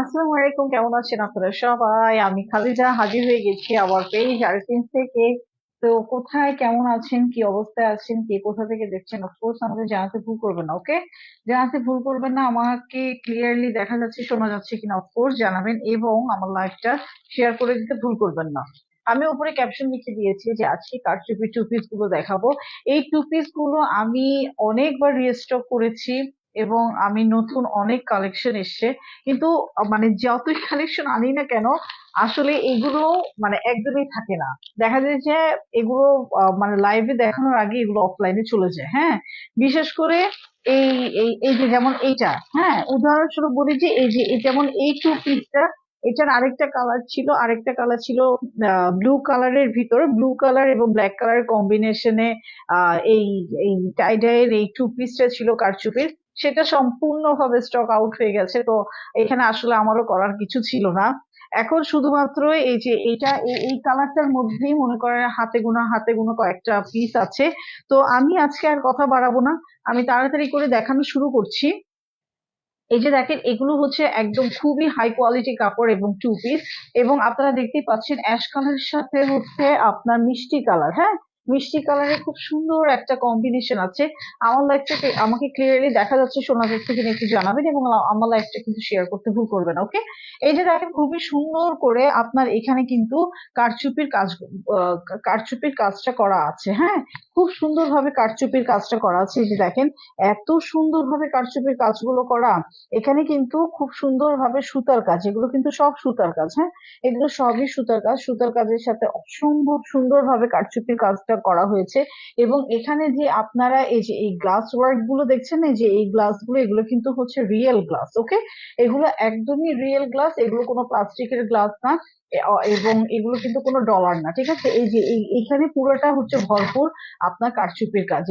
আসসালামু আলাইকুম, কেমন আছেন? আপনারা সবাই? আমি খালিদা হাজির হয়ে গেছি আবার পেজ আর্টিন থেকে। তো কোথায়, কেমন আছেন? কি অবস্থায় আছেন? কে কোথা থেকে দেখছেন? অফকোর্স আমাদের জানাতে ভুল করবেন না ওকে জানাতে ভুল করবেন না, আমাকে ক্লিয়ারলি দেখা যাচ্ছে, শোনা যাচ্ছে কিনা অফকোর্স জানাবেন এবং আমার লাইভটা শেয়ার করে দিতে ভুল করবেন না। আমি উপরে ক্যাপশন লিখে দিয়েছি যে, আজকে কারচুপি টু পিসগুলো দেখাবো। এই টু পিসগুলো আমি অনেকবার রিস্টক করেছি। এবং আমি নতুন অনেক কালেকশন এসছে। কিন্তু মানে যতই কালেকশন আনি না কেন, আসলে এগুলো মানে একদমই থাকে না। দেখা যায় যে, এগুলো মানে লাইভে দেখানোর আগে এগুলো অফলাইনে চলে যায় হ্যাঁ? বিশেষ করে এই এই এই যে যেমন এইটা হ্যাঁ? উদাহরণস্বরূপ বলি যে, এই যে যেমন এই টু পিসটা এটার আরেকটা কালার ছিল, আরেকটা কালার ছিল ব্লু কালারের ভিতরে ব্লু কালার এবং ব্ল্যাক কালার কম্বিনেশনে এই এই টাইডাইয়ের এই টু পিসটা ছিল কারচুপির। সেটা সম্পূর্ণভাবে স্টক আউট হয়ে গেছে। তো এখানে আসলে আমারও করার কিছু ছিল না। এখন শুধুমাত্র এই যে এটা এই- কালারটার মধ্যেই মনে করেন হাতে গোনা হাতে গোনা কয়েকটা পিস আছে। তো আমি আজকে আর কথা বাড়াবো না। আমি তাড়াতাড়ি করে দেখানো শুরু করছি। এই যে দেখেন, এগুলো হচ্ছে একদম খুবই হাই কোয়ালিটি কাপড় এবং টু পিস এবং আপনারা দেখতেই পাচ্ছেন অ্যাশ কালারের সাথে হচ্ছে আপনার মিষ্টি কালার হ্যাঁ? মিষ্টি কালারের খুব সুন্দর একটা কম্বিনেশন আছে। আমার লাইফটাকে আমাকে ক্লিয়ারলি দেখা যাচ্ছে শোনা যাচ্ছে কিনা একটু জানাবেন এবং আমার লাইফটা কিন্তু শেয়ার করতে ভুল করবেন ওকে এই যে দেখেন, খুবই সুন্দর করে আপনার এখানে কিন্তু কারচুপির কাজ কারচুপির কাজটা করা আছে হ্যাঁ? খুব সুন্দরভাবে কারচুপির কাজটা করা আছে, এই যে দেখেন, এত সুন্দরভাবে কারচুপির কাজগুলো করা। এখানে কিন্তু খুব সুন্দরভাবে সুতার কাজ, এগুলো কিন্তু সব সুতার কাজ হ্যাঁ? এগুলো সবই সুতার কাজ, সুতার কাজের সাথে অসম্ভব সুন্দরভাবে কারচুপির কাজটা করা হয়েছে। এবং এখানে যে আপনারা এই যে এই গ্লাস ওয়ার্কগুলো দেখছেন, এই যে এই গ্লাসগুলো, এগুলো কিন্তু হচ্ছে রিয়েল গ্লাস ওকে এগুলো একদমই রিয়েল গ্লাস এগুলো কোনো প্লাস্টিকের গ্লাস না। এবং এগুলো কিন্তু কোনো ডলার না, ঠিক আছে? এই যে, এই এখানে পুরোটা হচ্ছে ভরপুর আপনার কারচুপির কাজ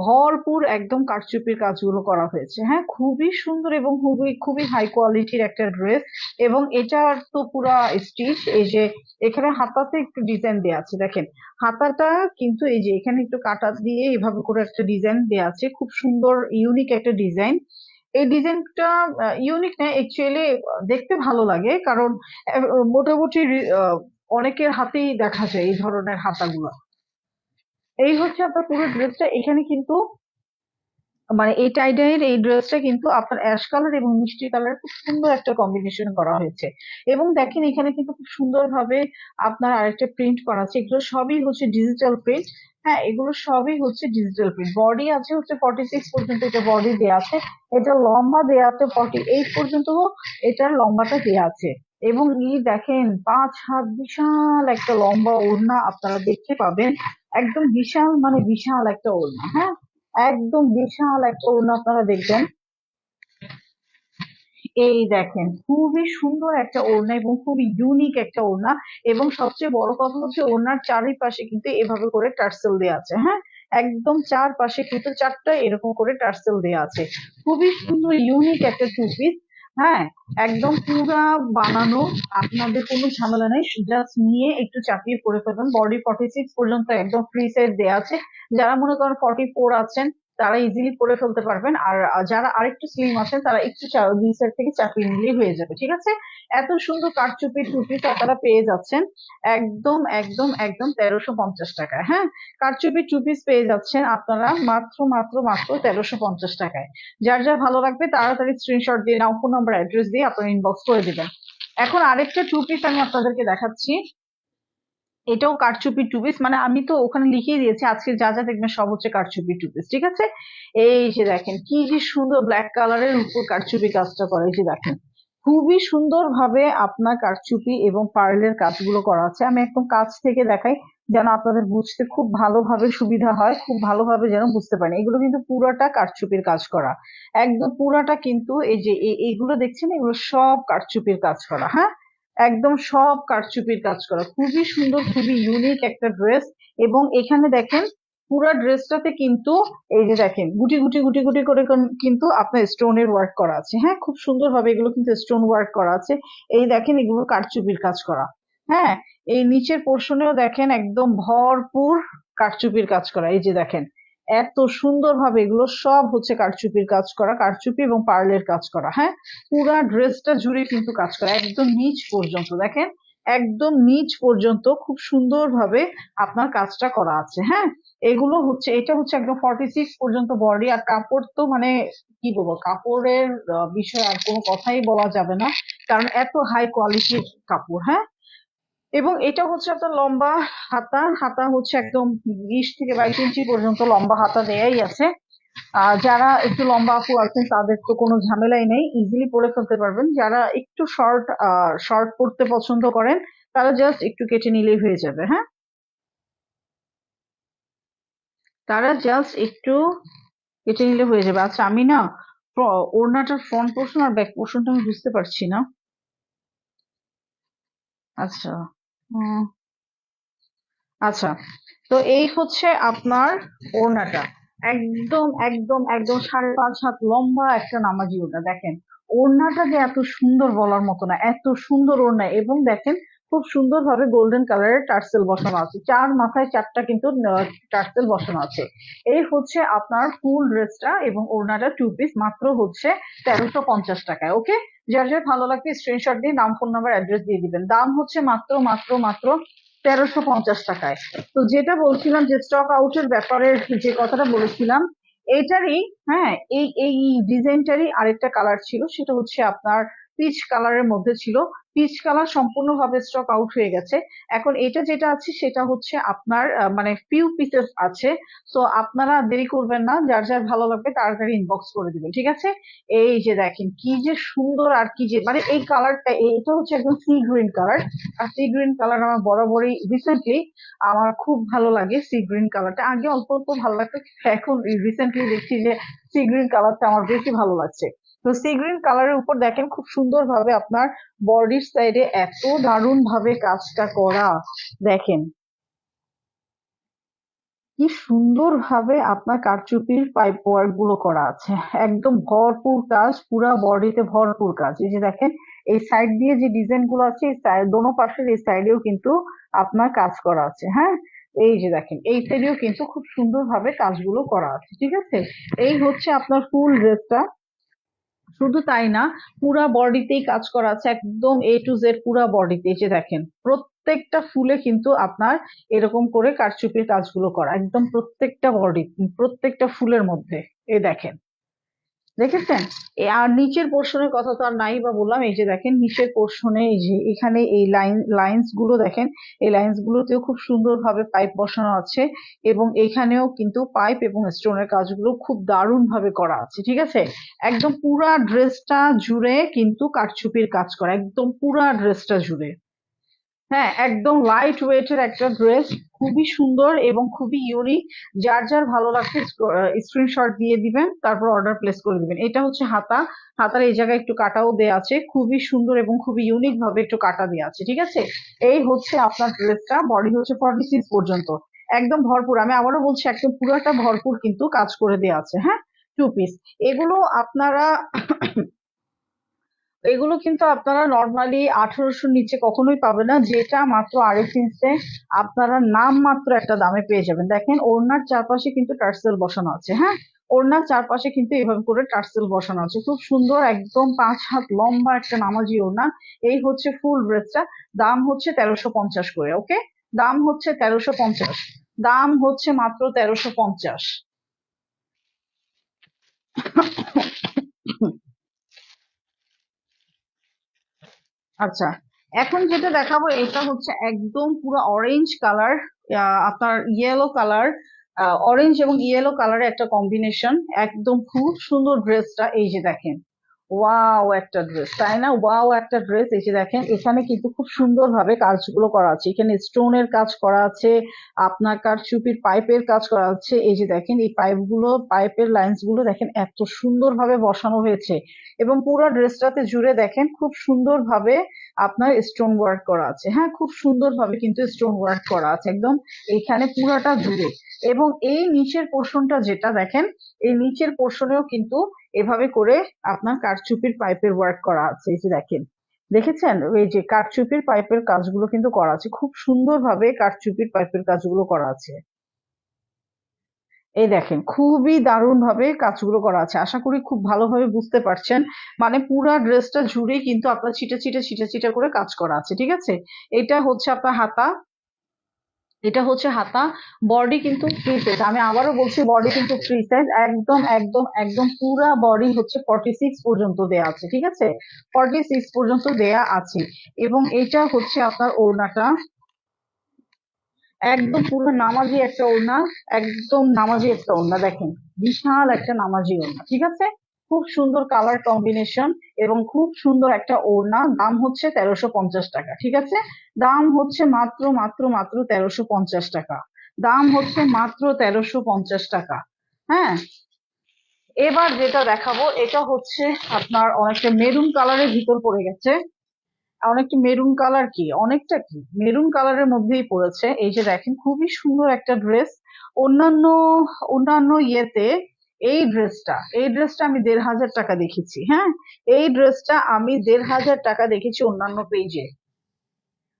ভরপুর একদম কারচুপির কাজগুলো করা হয়েছে হ্যাঁ? খুবই সুন্দর এবং খুবই খুবই হাই কোয়ালিটির একটা ড্রেস এবং এটার তো পুরা স্টিচ এই যে, এখানে হাতাতে একটু ডিজাইন দেওয়া আছে, দেখেন। হাতাটা কিন্তু এই যে, এখানে একটু কাটা দিয়ে এভাবে করে একটা ডিজাইন দেওয়া আছে, খুব সুন্দর ইউনিক একটা ডিজাইন এই ডিজাইনটা ইউনিক না অ্যাকচুয়ালি দেখতে ভালো লাগে। কারণ মোটামুটি অনেকের হাতেই দেখা যায় এই ধরনের হাতাগুলো। এই হচ্ছে আপনার পুরো ড্রেসটা এখানে কিন্তু মানে এই টাইডাইয়ের এই ড্রেসটা কিন্তু আপনার অ্যাশ কালার এবং মিষ্টি কালার খুব সুন্দর একটা কম্বিনেশন করা হয়েছে। এবং দেখেন, এখানে কিন্তু খুব সুন্দর ভাবে আপনার আরেকটা প্রিন্ট করা আছে। এগুলো সবই হচ্ছে ডিজিটাল প্রিন্ট হ্যাঁ এগুলো সবই হচ্ছে ডিজিটাল প্রিন্ট বডি আছে হচ্ছে ফর্টি সিক্স পর্যন্ত এটা বডি দেওয়া আছে। এটা লম্বা দেওয়া আছে ফর্টি এইট পর্যন্ত এটার লম্বাটা দেওয়া আছে। এবং ই দেখেন, পাঁচ হাত বিশাল একটা লম্বা ওড়না আপনারা দেখতে পাবেন। একদম বিশাল মানে বিশাল একটা ওড়না হ্যাঁ? একদম বিশাল একটা ওড়না আপনারা দেখবেন। এই দেখেন, খুবই সুন্দর একটা ওড়না এবং খুবই ইউনিক একটা ওড়না এবং সবচেয়ে বড় কথা হচ্ছে ওড়নার চারিপাশে কিন্তু এভাবে করে টার্সেল দেওয়া আছে হ্যাঁ? একদম চারপাশে কিন্তু চারটা এরকম করে টার্সেল দেওয়া আছে। খুবই সুন্দর ইউনিক একটা টু পিস হ্যাঁ? একদম পুরা বানানো, আপনাদের কোনো ঝামেলা নেই জাস্ট নিয়ে একটু চাপিয়ে পরে ফেলবেন। বডি ফর্টি সিক্স পর্যন্ত একদম ফ্রি সাইজ দেওয়া আছে। যারা মনে করেন ফর্টি ফোর আছেন তারা ইজিলি করে ফেলতে পারবেন। আর যারা আরেকটু স্লিম আছেন, তারা একটু দুই সাইড থেকে চাপিয়ে নিলেই হয়ে যাবে, ঠিক আছে? এত সুন্দর কারচুপি টুপি আপনারা পেয়ে যাচ্ছেন একদম একদম একদম তেরোশো পঞ্চাশ টাকায় হ্যাঁ? কারচুপি টু পিস পেয়ে যাচ্ছেন আপনারা মাত্র মাত্র মাত্র তেরোশো পঞ্চাশ টাকায়। যার যা ভালো লাগবে তাড়াতাড়ি স্ক্রিনশট দিয়ে, নাও ফোন নাম্বার অ্যাড্রেস দিয়ে আপনারা ইনবক্স করে দেবেন। এখন আরেকটা টু পিস আমি আপনাদেরকে দেখাচ্ছি। এটাও কারচুপি টু পিস মানে আমি তো ওখানে লিখিয়ে দিয়েছি, আজকে যা যা দেখবেন সব হচ্ছে কারচুপি টু পিস ঠিক আছে? এই যে দেখেন, কি যে সুন্দর ব্ল্যাক কালারের উপর কারচুপি কাজটা করে, এই যে দেখেন, খুবই সুন্দর ভাবে আপনার কারচুপি এবং পার্লের কাজগুলো করা আছে। আমি একদম কাজ থেকে দেখাই, যেন আপনাদের বুঝতে খুব ভালোভাবে সুবিধা হয়, খুব ভালোভাবে যেন বুঝতে পারেন। এগুলো কিন্তু পুরাটা কারচুপির কাজ করা। একদম পুরাটা কিন্তু এই যে এই- এইগুলো দেখছেন? এগুলো সব কারচুপির কাজ করা হ্যাঁ? একদম সব কারচুপির কাজ করা। খুবই সুন্দর, খুবই ইউনিক একটা ড্রেস এবং এখানে দেখেন, পুরো ড্রেসটাতে কিন্তু এই যে দেখেন, গুটি গুটি গুটি গুটি করে কিন্তু আপনার স্টোনের ওয়ার্ক করা আছে। হ্যাঁ খুব সুন্দর ভাবে এগুলো কিন্তু স্টোন ওয়ার্ক করা আছে। এই দেখেন, এগুলো কারচুপির কাজ করা। হ্যাঁ এই নিচের পোর্শনেও দেখেন, একদম ভরপুর কারচুপির কাজ করা। এই যে দেখেন এত সুন্দরভাবে এগুলো সব হচ্ছে কারচুপির কাজ করা, কারচুপি এবং পার্লের কাজ করা হ্যাঁ? পুরা ড্রেসটা জুড়ে কিন্তু কাজ করা, একদম নিচ পর্যন্ত, দেখেন? একদম নিচ পর্যন্ত খুব সুন্দরভাবে আপনার কাজটা করা আছে হ্যাঁ? এগুলো হচ্ছে, এটা হচ্ছে একদম ফর্টি সিক্স পর্যন্ত বডি আর কাপড় তো মানে কি বলব, কাপড়ের বিষয়ে আর কোনো কথাই বলা যাবে না, কারণ এত হাই কোয়ালিটির কাপড় হ্যাঁ? এবং এটা হচ্ছে একটা লম্বা হাতা। হাতা হচ্ছে একদম বিশ থেকে বাইশ ইঞ্চি পর্যন্ত লম্বা হাতা দেয়াই আছে। যারা একটু লম্বা আপু আছেন, তাদের তো কোনো ঝামেলাই নেই। ইজিলি পরে ফেলতে পারবেন। যারা একটু শর্ট শর্ট পরতে পছন্দ করেন, তারা জাস্ট একটু কেটে নিলেই হয়ে যাবে হ্যাঁ? তারা জাস্ট একটু কেটে নিলে হয়ে যাবে। আচ্ছা আমি না ওড়নাটার ফ্রন্ট পোর্শন আর ব্যাক পোর্শনটা আমি বুঝতে পারছি না। আচ্ছা। উম, আচ্ছা তো এই হচ্ছে আপনার ওড়নাটা। একদম একদম একদম সাড়ে পাঁচ হাত লম্বা একটা নামাজি ওড়না। দেখেন ওড়নাটা যে এত সুন্দর বলার মতো না এত সুন্দর ওড়না। এবং দেখেন খুব সুন্দর ভাবে গোল্ডেন কালারের টার্সেল বসানো আছে। চার মাথায় চারটা কিন্তু টার্সেল বসানো আছে। এই হচ্ছে আপনার ফুল ড্রেসটা এবং ওড়নাটা টু পিস মাত্র হচ্ছে তেরোশো পঞ্চাশ টাকায় ওকে যার যার ভালো লাগবে স্ক্রিনশট দিয়ে নাম ফোন নাম্বার অ্যাড্রেস দিয়ে দিবেন। দাম হচ্ছে মাত্র মাত্র মাত্র তেরোশো পঞ্চাশ টাকায়। তো যেটা বলছিলাম যে স্টক আউটের ব্যাপারে যে কথাটা বলেছিলাম এইটারই হ্যাঁ এই এই ডিজাইনটারই আরেকটা কালার ছিল, সেটা হচ্ছে আপনার পিচ কালারের মধ্যে ছিল। পিচ কালার সম্পূর্ণভাবে স্টক আউট হয়ে গেছে। এখন এটা যেটা আছে, সেটা হচ্ছে আপনার মানে ফিউ পিসেস আছে। তো আপনারা দেরি করবেন না। যার যার ভালো লাগবে, তাড়াতাড়ি ইনবক্স করে দিবেন, ঠিক আছে? এই যে দেখেন, কি যে সুন্দর আর কি যে মানে এই কালারটা এটা হচ্ছে একদম সি গ্রিন কালার আর সি গ্রিন কালার আমার বরাবরই রিসেন্টলি আমার খুব ভালো লাগে সি গ্রিন কালারটা আগে অল্প অল্প ভালো লাগতো। এখন রিসেন্টলি দেখছি যে সি গ্রিন কালারটা আমার বেশি ভালো লাগছে। তো সি গ্রিন কালারের উপর দেখেন খুব সুন্দর ভাবে আপনার বডির সাইডে এত দারুণ ভাবে কাজটা করা। দেখেন। কি সুন্দর ভাবে আপনার কারচুপির পাইপ ওয়ার্কগুলো করা আছে। একদম ভরপুর কাজ, পুরা বডিতে ভরপুর কাজ। এই যে দেখেন, এই সাইড দিয়ে যে ডিজাইনগুলো আছে দোনো পাশের এই সাইডেও কিন্তু আপনার কাজ করা আছে হ্যাঁ? এই যে দেখেন, এই সাইডেও কিন্তু খুব সুন্দর ভাবে কাজগুলো করা আছে, ঠিক আছে? এই হচ্ছে আপনার ফুল ড্রেসটা শুধু তাই না, পুরা বডিতেই কাজ করা আছে, একদম এ টু জেড পুরা বডিতে এসে দেখেন। প্রত্যেকটা ফুলে কিন্তু আপনার এরকম করে কারচুপির কাজগুলো করা, একদম প্রত্যেকটা বডি, প্রত্যেকটা ফুলের মধ্যে এ দেখেন। দেখেছেন? আর নিচের পোর্শনের কথা তো আর নাই বা বললাম, এই যে দেখেন নিচের পোর্শনে এই যে এখানে এই লাইন লাইন্সগুলো দেখেন, এই লাইন্স গুলোতেও খুব সুন্দরভাবে পাইপ বসানো আছে এবং এখানেও কিন্তু পাইপ এবং স্টোনের কাজগুলো খুব দারুণ ভাবে করা আছে, ঠিক আছে? একদম পুরা ড্রেসটা জুড়ে কিন্তু কারচুপির কাজ করা, একদম পুরা ড্রেসটা জুড়ে। হ্যাঁ একদম লাইট ওয়েটের একটা ড্রেস খুবই সুন্দর এবং খুবই ইউনিক যার যার ভালো লাগছে স্ক্রিনশট দিয়ে দিবেন, তারপর অর্ডার প্লেস করে দিবেন। এটা হচ্ছে হাতা। হাতার এই জায়গায় একটু কাটাও দেয়া আছে। খুবই সুন্দর এবং খুবই ইউনিক ভাবে একটু কাটা দেওয়া আছে, ঠিক আছে? এই হচ্ছে আপনার ড্রেসটা বডি হচ্ছে ফর্টি সিক্স পর্যন্ত। একদম ভরপুর। আমি আবারও বলছি, একদম পুরোটা ভরপুর কিন্তু কাজ করে দেওয়া আছে হ্যাঁ? টু পিস এগুলো আপনারা এগুলো কিন্তু আপনারা নর্মালি আঠারোশোর নিচে কখনোই পাবেন না। যেটা মাত্র আড়াই ইঞ্চে আপনারা নাম মাত্র একটা দামে পেয়ে যাবেন। দেখেন, ওড়নার চারপাশে কিন্তু টার্সেল বসানো আছে হ্যাঁ? ওড়নার চারপাশে কিন্তু এভাবে করে টার্সেল বসানো আছে। খুব সুন্দর, একদম পাঁচ হাত লম্বা একটা নামাজি ওড়না। এই হচ্ছে ফুল ড্রেসটা দাম হচ্ছে তেরোশো পঞ্চাশ করে ওকে দাম হচ্ছে তেরোশো পঞ্চাশ। দাম হচ্ছে মাত্র তেরোশো পঞ্চাশ। আচ্ছা এখন যেটা দেখাবো এটা হচ্ছে একদম পুরো অরেঞ্জ কালার আপনার ইয়েলো কালার অরেঞ্জ এবং ইয়েলো কালারের একটা কম্বিনেশন একদম খুব সুন্দর ড্রেসটা এই যে দেখেন। ওয়াও একটা ড্রেস তাই না? ওয়াও একটা ড্রেস যে দেখেন, এখানে কিন্তু খুব সুন্দর ভাবে কাজগুলো করা আছে। এখানে স্টোনের কাজ করা আছে, আপনার কার কারচুপির পাইপের কাজ করা আছে। এই যে দেখেন, এই পাইপগুলো পাইপের লাইন্সগুলো দেখেন, এত সুন্দর ভাবে বসানো হয়েছে। এবং পুরো ড্রেসটাতে জুড়ে দেখেন, খুব সুন্দর ভাবে আপনার স্টোন ওয়ার্ক করা আছে। হ্যাঁ খুব সুন্দর ভাবে কিন্তু স্টোন ওয়ার্ক করা আছে একদম। এখানে পুরাটা জুড়ে। এবং এই নিচের পোর্শনটা যেটা দেখেন, এই নিচের পোর্শনেও কিন্তু এভাবে করে আপনার কারচুপির পাইপের ওয়ার্ক করা আছে, এই যে দেখেন। দেখেছেন? এই যে কারচুপির পাইপের কাজগুলো কিন্তু করা আছে। খুব সুন্দর ভাবে কারচুপির পাইপের কাজগুলো করা আছে। এই দেখেন, খুবই দারুণ ভাবে কাজগুলো করা আছে। আশা করি খুব ভালোভাবে বুঝতে পারছেন। মানে পুরা ড্রেসটা জুড়ে কিন্তু আপনার ছিটে ছিটে ছিটে ছিটে করে কাজ করা আছে, ঠিক আছে? এটা হচ্ছে আপনার হাতা এটা হচ্ছে হাতা। বডি কিন্তু ফ্রি সাইজ আমি আবারও বলছি বডি কিন্তু ফ্রি সাইজ একদম একদম একদম পুরা বডি হচ্ছে ফর্টি সিক্স পর্যন্ত দেয়া আছে, ঠিক আছে? ফর্টি সিক্স পর্যন্ত দেয়া আছে। এবং এটা হচ্ছে আপনার ওড়নাটা। একদম পুরো নামাজি একটা ওড়না। একদম নামাজি একটা ওড়না, দেখেন। বিশাল একটা নামাজি ওড়না, ঠিক আছে? খুব সুন্দর কালার কম্বিনেশন এবং খুব সুন্দর একটা ওড়না। দাম হচ্ছে তেরোশো পঞ্চাশ টাকা, ঠিক আছে? দাম হচ্ছে মাত্র মাত্র মাত্র তেরোশো পঞ্চাশ টাকা। দাম হচ্ছে মাত্র তেরোশো পঞ্চাশ টাকা হ্যাঁ? এবার যেটা দেখাবো, এটা হচ্ছে আপনার অনেকটা মেরুন কালারের ভিতর পড়ে গেছে। অনেকটা মেরুন কালার কি? অনেকটা কি? মেরুন কালারের মধ্যেই পড়েছে। এই যে দেখেন, খুবই সুন্দর একটা ড্রেস অন্যান্য অন্যান্য ইয়েতে এই ড্রেসটা এই ড্রেসটা আমি দেড় হাজার টাকা দেখেছি হ্যাঁ? এই ড্রেসটা আমি দেড় হাজার টাকা দেখেছি অন্যান্য পেজে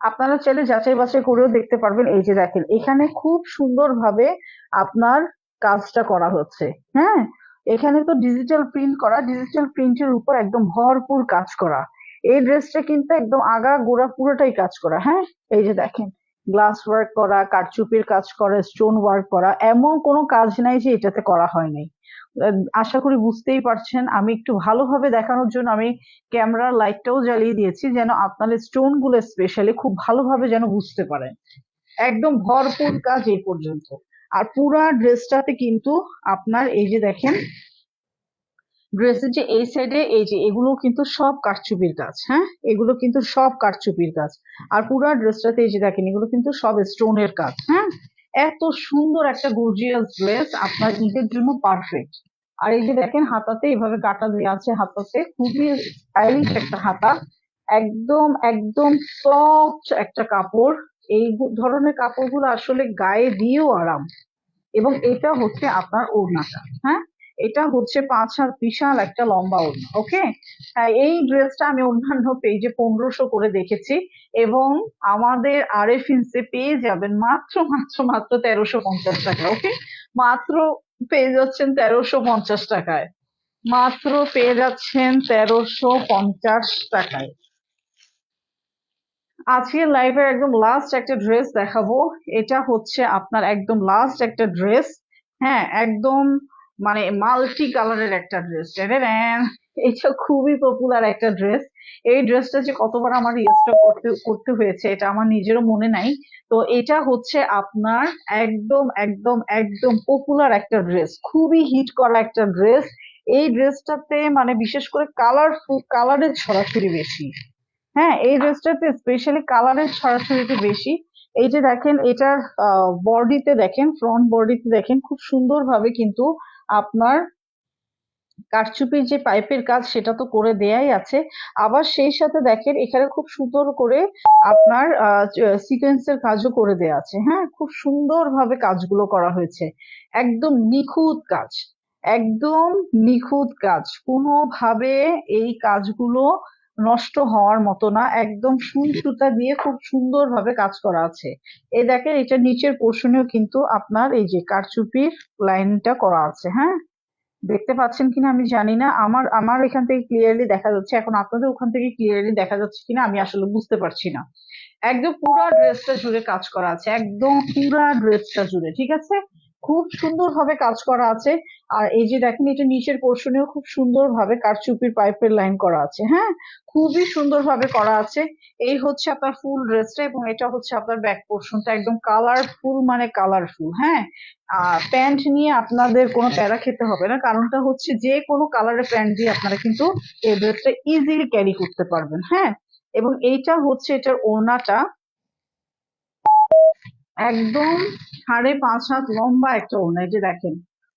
আপনারা চাইলে যাচাই বাছাই করেও দেখতে পারবেন এই যে দেখেন, এখানে খুব সুন্দরভাবে আপনার কাজটা করা হচ্ছে হ্যাঁ? এখানে তো ডিজিটাল প্রিন্ট করা ডিজিটাল প্রিন্টের উপর একদম ভরপুর কাজ করা। এই ড্রেসটা কিন্তু একদম আগা গোড়া পুরোটাই কাজ করা হ্যাঁ? এই যে দেখেন গ্লাস ওয়ার্ক করা কারচুপির কাজ করা স্টোন ওয়ার্ক করা এমন কোনো কাজ নাই যে এটাতে করা হয়নি আহ, আশা করি বুঝতেই পারছেন। আমি একটু ভালোভাবে দেখানোর জন্য আমি ক্যামেরার লাইটটাও জ্বালিয়ে দিয়েছি যেন আপনার স্টোনগুলো স্পেশালি খুব ভালোভাবে যেন বুঝতে পারেন। একদম ভরপুর কাজ এই পর্যন্ত। আর পুরা ড্রেসটাতে কিন্তু আপনার এই যে দেখেন ড্রেসের যে এই সাইডে এই যে, এগুলো কিন্তু সব কারচুপির কাজ হ্যাঁ? এগুলো কিন্তু সব কারচুপির কাজ। আর পুরা ড্রেসটাতে এই যে দেখেন, এগুলো কিন্তু সব স্টোনের কাজ হ্যাঁ? এত সুন্দর একটা গর্জিয়াস ড্রেস আপনার ঈদের জন্য পারফেক্ট আর এই যে দেখেন, হাতাতে এইভাবে কাটা দেওয়া আছে, হাতাতে খুবই স্টাইলিশ একটা হাতা, একদম একদম সফট একটা কাপড়। এই ধরনের কাপড়গুলো আসলে গায়ে দিয়েও আরাম। এবং এটা হচ্ছে আপনার ওড়নাটা হ্যাঁ? এটা হচ্ছে পাঁচ হাত বিশাল একটা লম্বা ওড়না ওকে এই ড্রেসটা আমি অন্যান্য পেজে পনেরোশো করে দেখেছি এবং আমাদের আর এফ ইনসে পেয়ে যাবেন মাত্র মাত্র মাত্র তেরোশো পঞ্চাশ টাকা ওকে মাত্র পেয়ে যাচ্ছেন তেরোশো পঞ্চাশ টাকায়, মাত্র পেয়ে যাচ্ছেন তেরোশো পঞ্চাশ টাকায়। আজকের লাইভের একদম লাস্ট একটা ড্রেস দেখাবো, এটা হচ্ছে আপনার একদম লাস্ট একটা ড্রেস হ্যাঁ একদম মানে মাল্টি কালারের একটা ড্রেস এটা খুবই পপুলার একটা ড্রেস এই ড্রেসটা যে কতবার আমার রিস্টক করতে করতে হয়েছে, এটা আমার নিজেরও মনে নাই। তো এটা হচ্ছে আপনার একদম একদম একদম পপুলার একটা ড্রেস খুবই হিট করা একটা ড্রেস এই ড্রেসটাতে মানে বিশেষ করে কালারফুল কালারের ছড়াছড়ি বেশি। হ্যাঁ এই ড্রেসটাতে স্পেশালি কালারের ছড়াছড়িটা বেশি। এই যে দেখেন, এটার বডিতে দেখেন ফ্রন্ট বডিতে দেখেন, খুব সুন্দরভাবে কিন্তু আপনার কারচুপির যে পাইপের কাজ সেটা তো করে দেয়াই আছে। আবার সেই সাথে দেখেন, এখানে খুব সুন্দর করে আপনার সিকোয়েন্সের কাজও করে দেয়া আছে। হ্যাঁ খুব সুন্দরভাবে কাজগুলো করা হয়েছে। একদম নিখুঁত কাজ। একদম নিখুঁত কাজ। কোনোভাবে এই কাজগুলো নষ্ট হওয়ার মতো না একদম সুই সুতা দিয়ে খুব সুন্দরভাবে কাজ করা আছে। এই দেখেন এটা নিচের পোর্শনেও কিন্তু আপনার এই যে কারচুপির লাইনটা করা আছে হ্যাঁ? দেখতে পাচ্ছেন কিনা আমি জানি না। আমার আমার এখান থেকে ক্লিয়ারলি দেখা যাচ্ছে এখন আপনাদের ওখান থেকে ক্লিয়ারলি দেখা যাচ্ছে কিনা আমি আসলে বুঝতে পারছি না। একদম পুরো ড্রেসটা জুড়ে কাজ করা আছে একদম পুরো ড্রেসটা জুড়ে ঠিক আছে? খুব সুন্দর ভাবে কাজ করা আছে। আর এই যে দেখেন, এটা নিচের পোর্শনেও খুব সুন্দর ভাবে কারচুপির পাইপের লাইন করা আছে হ্যাঁ? খুবই সুন্দর ভাবে করা আছে। এই হচ্ছে আপনার ফুল ড্রেসটা এবং এটা হচ্ছে আপনার ব্যাক পোর্শনটা একদম কালারফুল মানে কালারফুল হ্যাঁ? আহ প্যান্ট নিয়ে আপনাদের কোনো প্যারা খেতে হবে না, কারণটা হচ্ছে যে কোনো কালারের প্যান্ট দিয়ে আপনারা কিন্তু এই ড্রেসটা ইজিলি ক্যারি করতে পারবেন হ্যাঁ? এবং এইটা হচ্ছে এটার ওড়নাটা। একদম সাড়ে পাঁচ হাত লম্বা একটা ওড়না, এই যে দেখেন।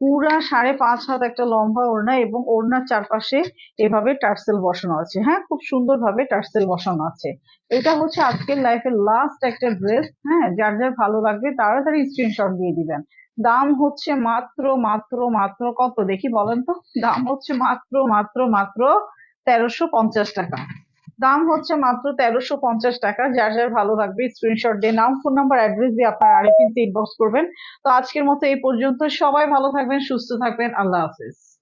পুরা সাড়ে পাঁচ হাত একটা লম্বা ওড়না এবং ওড়নার চারপাশে এভাবে টার্সেল বসানো আছে। হ্যাঁ খুব সুন্দর ভাবে টার্সেল বসানো আছে। এটা হচ্ছে আজকের লাইফের লাস্ট একটা ড্রেস হ্যাঁ যার যার ভালো লাগবে তাড়াতাড়ি স্ক্রিনশট দিয়ে দিবেন। দাম হচ্ছে মাত্র মাত্র মাত্র কত? দেখি বলেন তো। দাম হচ্ছে মাত্র মাত্র মাত্র তেরোশো পঞ্চাশ টাকা। দাম হচ্ছে মাত্র তেরোশো পঞ্চাশ টাকা। যার যার ভালো লাগবে স্ক্রিনশট দিয়ে নাম ফোন নাম্বার অ্যাড্রেস দিয়ে আপনার আরেকদিন ইনবক্স করবেন। তো আজকের মতো এই পর্যন্ত। সবাই ভালো থাকবেন, সুস্থ থাকবেন। আল্লাহ হাফেজ।